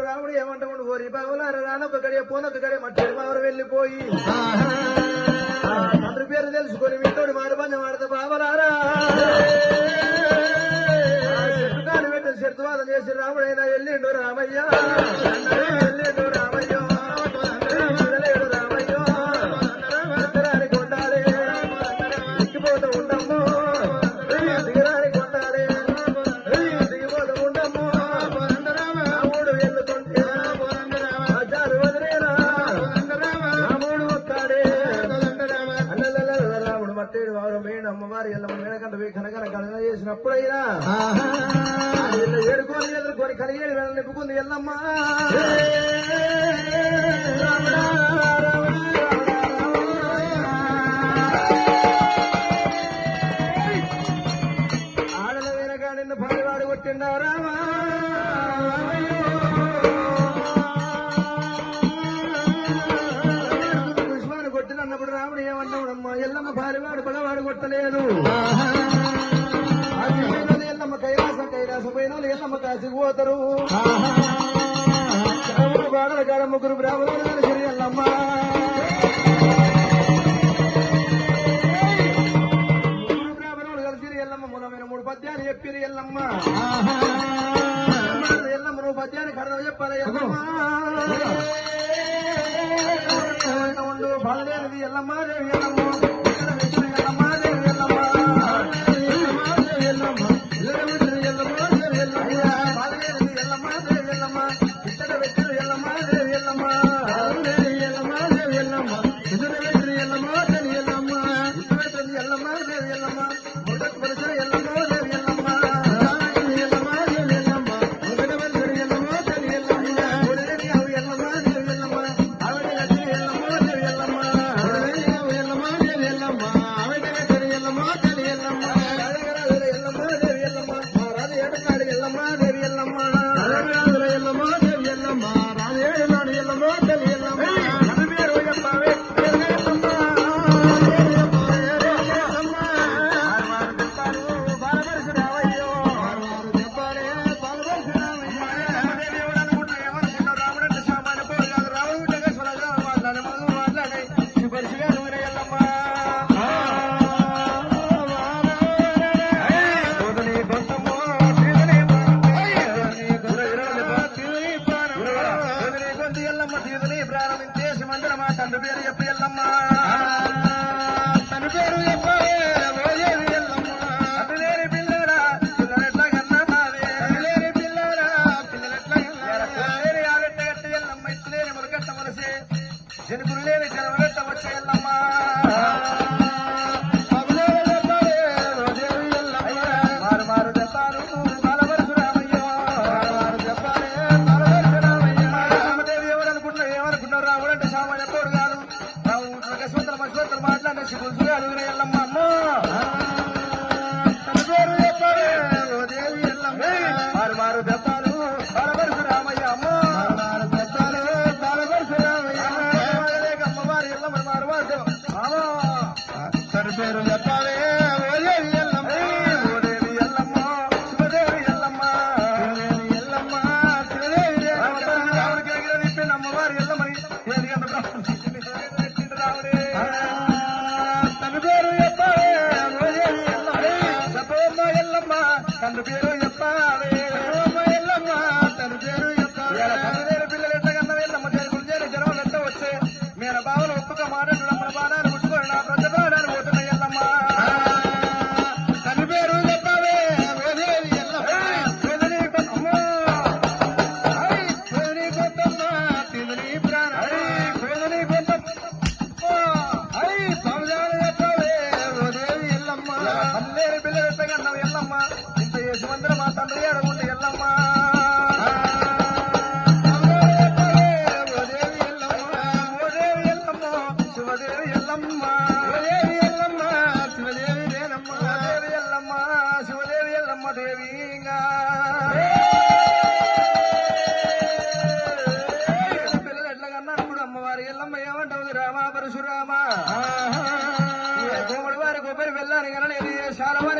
రాముడు రాముడు ఏమంటాడు? ఓరి బావులార రానొక్క గడియ పోనొక్క గడియ మట్టి మావరు వెళ్ళిపోయి. తండ్రి పేరు తెలుసుకొని మీతోడు మారుబంధం ఆడత బావలారా. చెట్టు కాని పెట్టిన చెట్టు వాదం చేసి రాముడైనా వెళ్ళిండు రామయ్య. వెళ్ళిండు పట్టేడు వారు మేడ అమ్మవారి ఎల్లమ్మ మేడకంట పోయి కనకన గణన చేసినప్పుడైనా ఏడుకోని ఎదుర్కొని కలిగేడు వేళ నిప్పుకుంది ఎల్లమ్మ. ఆడల వెనక నిన్ను పనివాడు కొట్టిండవు రామా? వాడు పడవాడు కొట్టలేదు ఎల్లమ్మ కైలాసం కైలాసం పోయిన ఎల్లమ్మ కాసికి పోతారు బాడల కాడ ముగ్గురు బ్రాహ్మణులు కలిసి ఎల్లమ్మ ముగ్గురు బ్రాహ్మణులు కలిసి ఎల్లమ్మ మూలమైన మూడు పద్యాలు చెప్పిరి ఎల్లమ్మ ఎల్లమ్మ నువ్వు చెప్పాలి ఎల్లమ్మ ఎల్లమ్మ ఎల్లమ్మ సరిపేరు చెప్పాలి. రామ పరశురామ? వారి కొబ్బరి వెళ్ళాను కనలేదు శాలమని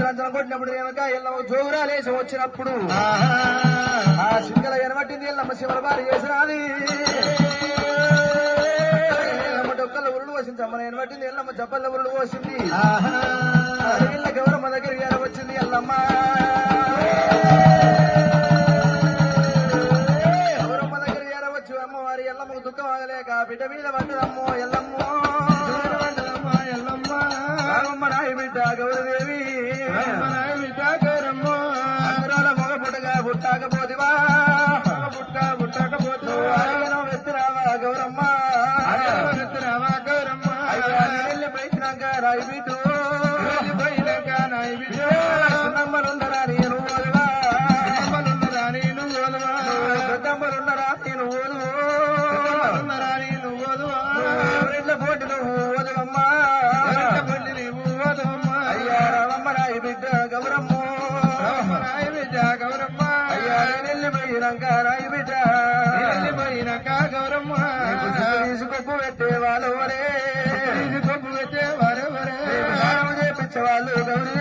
వెనబడినప్పుడు వెనక ఎల్లమ్మ జోగురాలేసి వచ్చినప్పుడు ఆ సింగల వెనబట్టింది ఎల్లమ్మ శివరబారి చేసినది. ఎల్లమ్మ డొక్కల ఉరుడు పోసింది అమ్మ వెనబట్టింది ఎల్లమ్మ చప్పల్ల ఉరుడు పోసింది. ఎవరమ్మ దగ్గర వచ్చింది ఎల్లమ్మ ఎవరమ్మ దగ్గర దగ్గర వచ్చి అమ్మవారి ఎల్లమ్మకు దుఃఖం ఆగలేక బిడ్డ మీద పడ్డదమ్మో ఎల్లమ్మో. లంకారాయి బిడ్డ. వెళ్ళిపోయిన కాగౌరమ్మ తీసుకొప్పు పెట్టే వాళ్ళవరే తీసుకొప్పు పెట్టే వారెవరే? చేపించే వాళ్ళు గౌరీ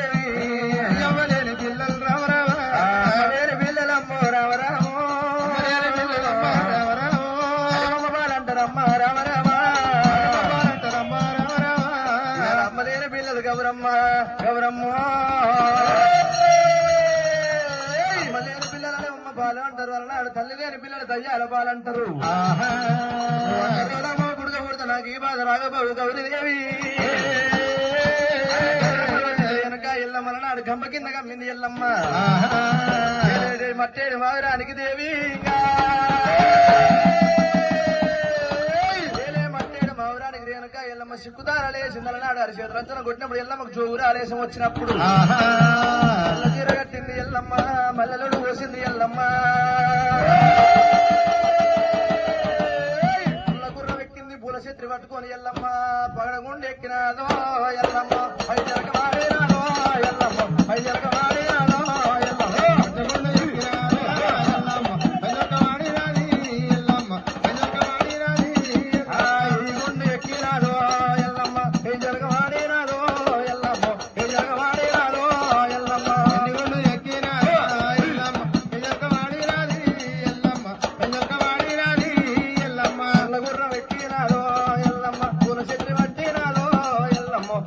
దయ్య అలపాలంటారు గుడుక కొడతా నాకు ఈ బాధ రాకపోవు గౌరీ దేవి. వెనక ఎల్లమ్మ నాడు గంప కింద గమ్మింది ఎల్లమ్మ. మట్టేడు మావిరానికి దేవి ఇంకా. ఎల్లమ్మ సిక్కుదార లేసిందల నాడు అరిచేతులు అంతా కొట్టినప్పుడు ఎల్లమ్మకు జోగురు ఆలేశం వచ్చినప్పుడు. ఎల్లమ్మ మల్లెలు పోసింది ఎల్లమ్మ. పట్టుకొని ఎల్లమ్మ పగడగుండెక్కినాదో ఎల్లమ్మ. పైసలకి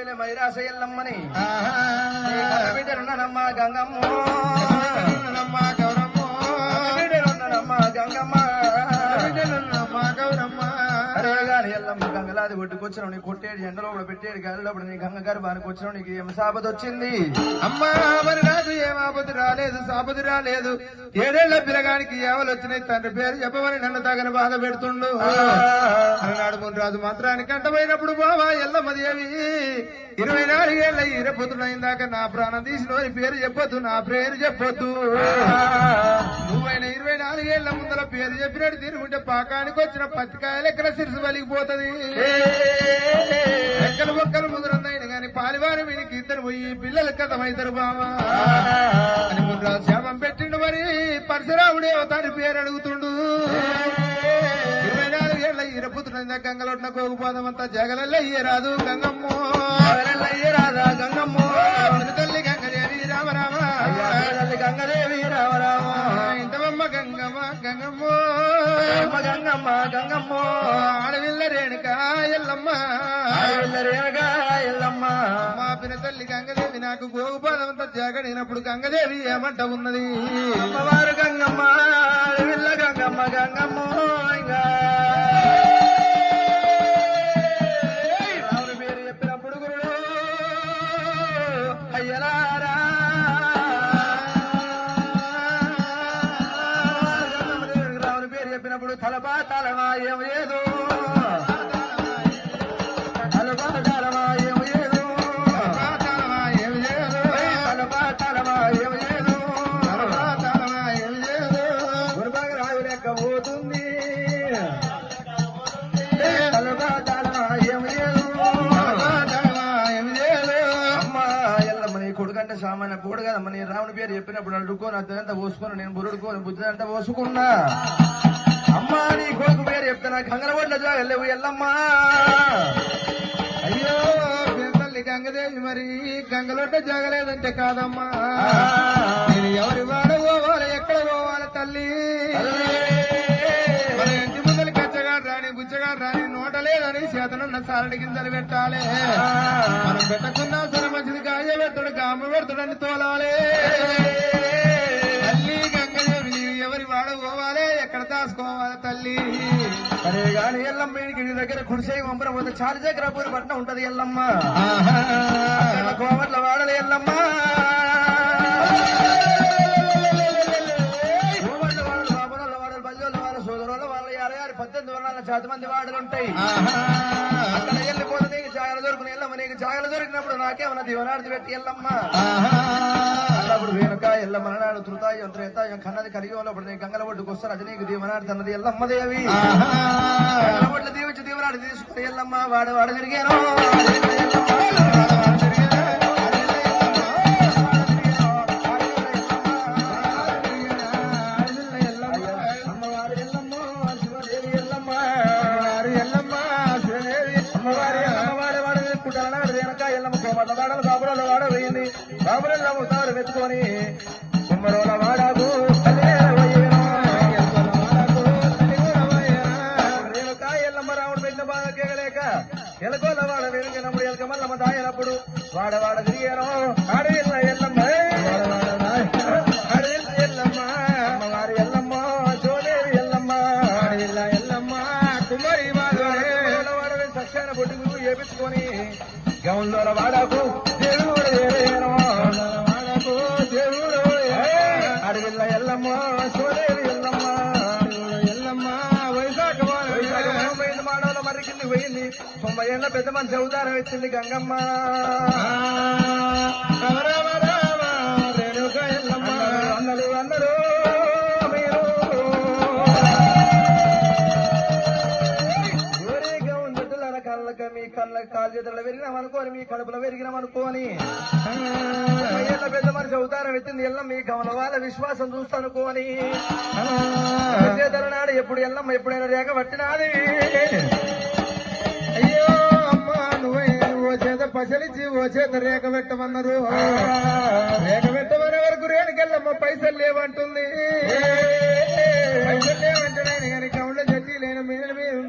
మట్టేడు మామూలు వెళ్ళే మైరాస ఎల్లమ్మని నీ కన్న బిడ్డలున్నానమ్మా గంగమ్మ గౌరమ్మ. బిడ్డలున్నానమ్మా గంగమ్మ. గౌరమ్మ. అరే గాని ఎల్లమ్మ గంగలాది కొట్టుకొచ్చిన నీ కొట్టేడు ఎండలో కూడా పెట్టేడు గాలిలో కూడా నీ గంగ గర్భానికి వచ్చిన నీకు ఏం సాపత వచ్చింది. అమ్మా మరి నాకు ఏం ఆపద రాలేదు సాపతి రాలేదు. ఏడేళ్ళ పిల్లగానికి ఏవలు వచ్చినాయి తండ్రి పేరు చెప్పమని నన్ను తగిన బాధ పెడుతుండు. అలనాడు రాజు మంత్రానికి అంటమైనప్పుడు బావా ఎల్లమ్మదేవి ఇరవై నాలుగేళ్ళ ఇరపొద్దునైందాక నా ప్రాణం తీసిన వారి పేరు చెప్పొద్దు నా పేరు చెప్పొద్దు. నువ్వైన ఇరవై నాలుగేళ్ళ ముందర పేరు చెప్పినట్టు తిరుగుంటే పాకానికి వచ్చిన పత్తికాయలు ఎక్కడ సిరుసు వలిగిపోతది ఎక్కలు బొక్కలు ముదురున్నాయి గాని పాలివారి వీనికి ఇద్దరు పోయి పిల్లలు కథమైతారు బావా. అని శాపం పెట్టిండు మరి పరశురాముడే తాని పేరు అడుగుతుండు. ఇరవై నాలుగేళ్ళ ఇరపుతున్న గంగలొట్న కోగుపోదమంతా జగలల్లో రాదు గంగమ్మ. ఎవరెల్లయ్య రాధా గంగమ్మ? తల్లి గంగదేవి రామరామ. తల్లి గంగదేవి రామరామ. గంగమ్మ. గంగమ్మ గంగమ్మ ఆడవిల్ల రేణుక ఎల్లమ్మ. ఆడవిల్లరేనగా ఎల్లమ్మ. మా పిన తల్లి గంగదేవి నాకు గోగుపాదమంతా జగడినప్పుడు గంగదేవి ఏమంట ఉన్నది? అమ్మవారు గంగమ్మ ఆడవిల్ల గంగమ్మ గంగమ్మ ఇంకా సామాన్య పూడు కదమ్మ నీ రాముని పేరు చెప్పినప్పుడు అడుక్కొని అదంతా పోసుకొని నేను బురుడుకో బుద్ధి అంతా పోసుకున్నా. అమ్మా నీ కొడుకు పేరు చెప్తే నాకు కంగరబడ్డ వెళ్ళవు వెళ్ళమ్మా అయ్యో తల్లి గంగదేవి మరి గంగలొట్ట జగలేదంటే కాదమ్మా. నేను ఎవరి వాడు పోవాలి ఎక్కడ పోవాలి తల్లి? లేదని చేతనున్న సారడి గింజలు పెట్టాలి. మనం పెట్టకున్నా సరే మంచిది గాయ పెడతాడు గామ పెడతాడని తోలాలి. తల్లి గంగదేవి నీవు ఎవరి వాడ పోవాలి? ఎక్కడ దాచుకోవాలి తల్లి? అరే గాని ఎల్లమ్మ నీ దగ్గర కుడిసే పంపడం పోతే చాలి దగ్గర పూరి పట్నం ఉంటది ఎల్లమ్మ. కోమట్ల వాడలే ఎల్లమ్మ. వాళ్ళ శాతం మంది వాడలు ఉంటాయి. అక్కడ వెళ్ళిపోతే నీకు జాగలు దొరుకుని ఎల్లమ్మ నీకు జాగలు దొరికినప్పుడు నాకేమన్నా దీవనార్థి పెట్టి ఎల్లమ్మ. ఆహా. అప్పుడు వెనుక ఎల్లమ్మ నాడు తృతాయి యంత్రేతాయం కన్నది కలిగి ఉన్నప్పుడు నీ గంగల ఒడ్డుకు వస్తారు. అది నీకు దీవనార్థి అన్నది ఎల్లమ్మ దేవి. ఒడ్లు దీవించి దీవనాడు తీసుకుని ఎల్లమ్మ వాడు వాడు తిరిగాను. గౌన్లో వాడకు దేవుడు ఏరేను. వాడకు దేవుడు అడవిల్ల ఎల్లమ్మ శివదేవి ఎల్లమ్మ ఎల్లమ్మ వైశాఖ పోయింది మాడవల మరి కింది పోయింది. తొంభై ఏళ్ళ పెద్ద మంచి అవతారం వచ్చింది గంగమ్మ. అందరూ అందరూ ఉందట కళ్ళక మీ కళ్ళ కాలు చేతుల అనుకోని మీ కడుపులో పెరిగినాం అనుకోని పెద్ద మనిషి అవతారం ఎత్తింది ఎల్లం మీ గమన వాళ్ళ విశ్వాసం చూస్తానుకోని నాడు ఎప్పుడు ఎల్లమ్మ ఎప్పుడైనా రేఖ పట్టినాది. అయ్యో అమ్మా నువ్వే ఓ చేత పసలిచ్చి ఓ చేత రేఖ పెట్టమన్నారు. రేఖ పెట్టమనే వరకు రేణుకెళ్ళమ్మ పైసలు లేవంటుంది. పైసలు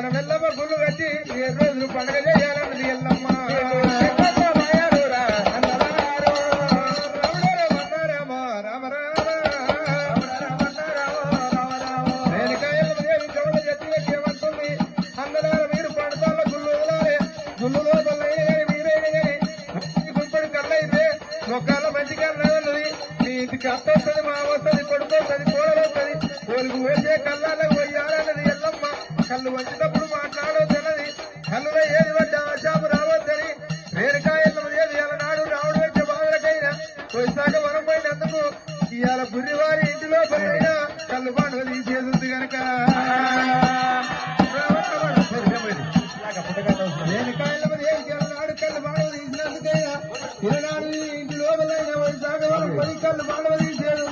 మనం ఎల్లమ్మ గుళ్ళు కట్టి ఇరవై రోజులు పండుగ చేయాలన్నది ఎల్లమ్మ. ಕಲ್ಲು ವಂಚಿತ